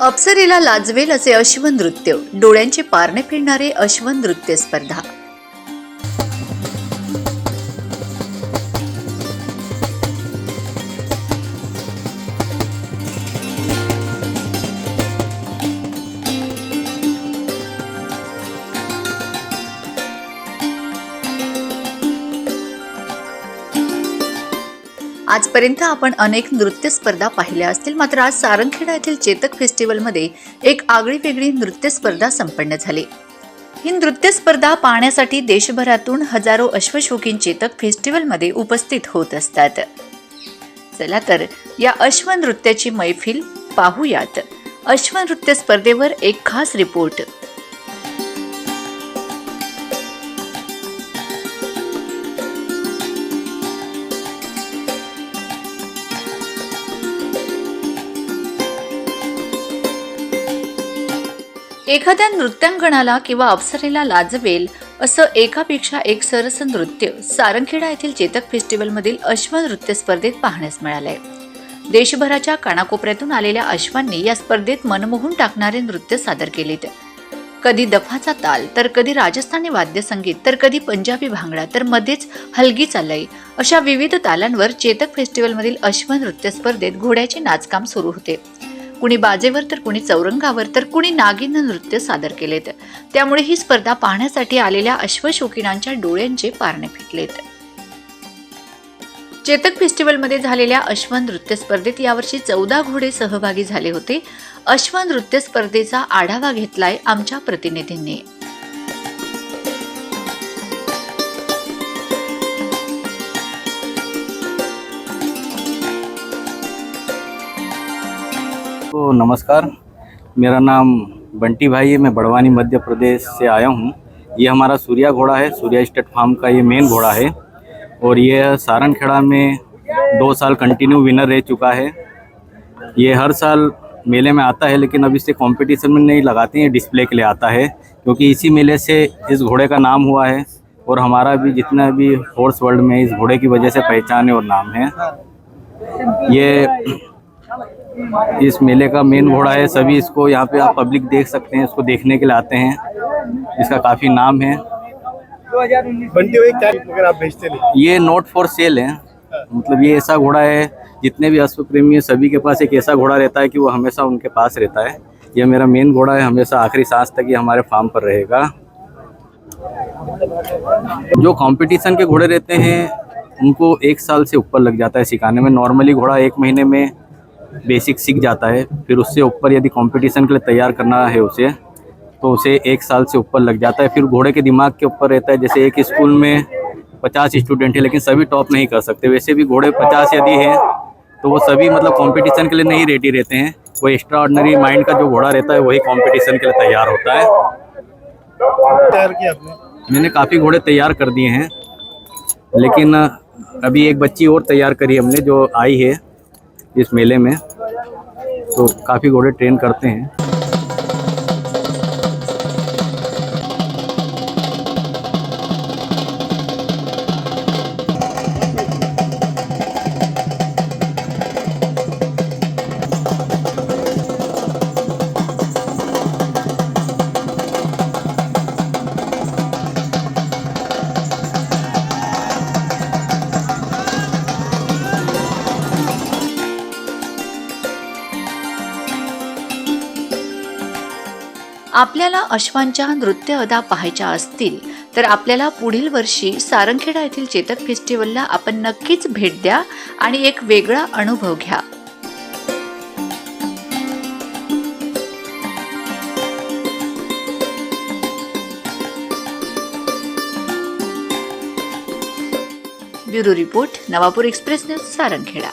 अप्सरेला लाजवेल असे अश्व नृत्य. डोळ्यांचे पारणे फिरणारे अश्व नृत्य स्पर्धा. आजपर्यंत आपण अनेक नृत्य स्पर्धा पाहिल्या असतील मात्र आज सारंगखेडा येथील चेतक फेस्टिवलमध्ये एक आगळी वेगळी नृत्य स्पर्धा संपन्न झाली. ही नृत्य स्पर्धा पाहण्यासाठी देशभरातून हजारो अश्वशोकीन चेतक फेस्टिवलमध्ये उपस्थित होत असतात. चला तर या अश्व नृत्याची मैफिल पाहूयात. अश्वनृत्य स्पर्धेवर एक खास रिपोर्ट. एखाद्या नृत्यांगणाला किंवा अप्सरेला लाजवेल असं एकापेक्षा एक सरस नृत्य सारंगखेडा येथील चेतक फेस्टिवलमधील अश्व नृत्य स्पर्धेत पाहण्यास मिळालंय. देशभराच्या कानाकोपऱ्यातून आलेल्या अश्वांनी या स्पर्धेत मनमोहून टाकणारे नृत्य सादर केलेत. कधी दफाचा ताल तर कधी राजस्थानी वाद्यसंगीत तर कधी पंजाबी भांगडा तर मध्येच हलगी चालई अशा विविध तालांवर चेतक फेस्टिवलमधील अश्व नृत्य स्पर्धेत घोड्याचे नाचकाम सुरू होते. कुणी बाजेवर तर कुणी चौरंगावर तर कुणी नागिन नृत्य सादर केलेत. त्यामुळे ही स्पर्धा पाहण्यासाठी आलेल्या अश्वशोकिनांच्या डोळ्यांचे पारणे फिटलेत. चेतक फेस्टिवलमध्ये झालेल्या अश्व नृत्य स्पर्धेत यावर्षी चौदा घोडे सहभागी झाले होते. अश्व नृत्य स्पर्धेचा आढावा घेतलाय आमच्या प्रतिनिधींनी. तो नमस्कार। मेरा नाम बंटी भाई है। मैं बड़वानी मध्य प्रदेश से आया हूँ। ये हमारा सूर्या घोड़ा है। सूर्या स्टेट फार्म का ये मेन घोड़ा है। और ये सारनखेड़ा में दो साल कंटिन्यू विनर रह चुका है। ये हर साल मेले में आता है, लेकिन अब इसे कंपटीशन में नहीं लगाते हैं। डिस्प्ले के लिए आता है, क्योंकि इसी मेले से इस घोड़े का नाम हुआ है। और हमारा भी जितना भी हॉर्स वर्ल्ड में इस घोड़े की वजह से पहचान है और नाम है। ये इस मेले का मेन घोड़ा है सभी इसको यहाँ पे आप पब्लिक देख सकते हैं इसको देखने के लिए आते हैं। इसका काफ़ी नाम है। बनते हुए क्या अगर आप बेचते नहीं? ये नोट फॉर सेल है। मतलब ये ऐसा घोड़ा है जितने भी अश्व प्रेमी हैं सभी के पास एक ऐसा घोड़ा रहता है कि वो हमेशा उनके पास रहता है। ये मेरा मेन घोड़ा है हमेशा आखिरी सांस तक ये हमारे फार्म पर रहेगा। जो कंपटीशन के घोड़े रहते हैं उनको एक साल से ऊपर लग जाता है सिखाने में। नॉर्मली घोड़ा एक महीने में बेसिक सीख जाता है फिर उससे ऊपर यदि कंपटीशन के लिए तैयार करना है उसे तो उसे एक साल से ऊपर लग जाता है। फिर घोड़े के दिमाग के ऊपर रहता है जैसे एक स्कूल में पचास स्टूडेंट है लेकिन सभी टॉप नहीं कर सकते। वैसे भी घोड़े पचास यदि हैं तो वो सभी मतलब कंपटीशन के लिए नहीं रेडी रहते हैं। वो एक्स्ट्रा ऑर्डनरी माइंड का जो घोड़ा रहता है वही कंपटीशन के लिए तैयार होता है। तैयार किया आपने? मैंने काफ़ी घोड़े तैयार कर दिए हैं लेकिन अभी एक बच्ची और तैयार करी हमने जो आई है। इस मेले में। तो काफ़ी घोड़े ट्रेन करते हैं। आपल्याला अश्वांच्या नृत्य अदा पाहायच्या असतील तर आपल्याला पुढील वर्षी सारंगखेडा येथील चेतक फेस्टिवलला आपण नक्कीच भेट द्या आणि एक वेगळा अनुभव घ्या. Bureau report Navapur express news Sarangkheda.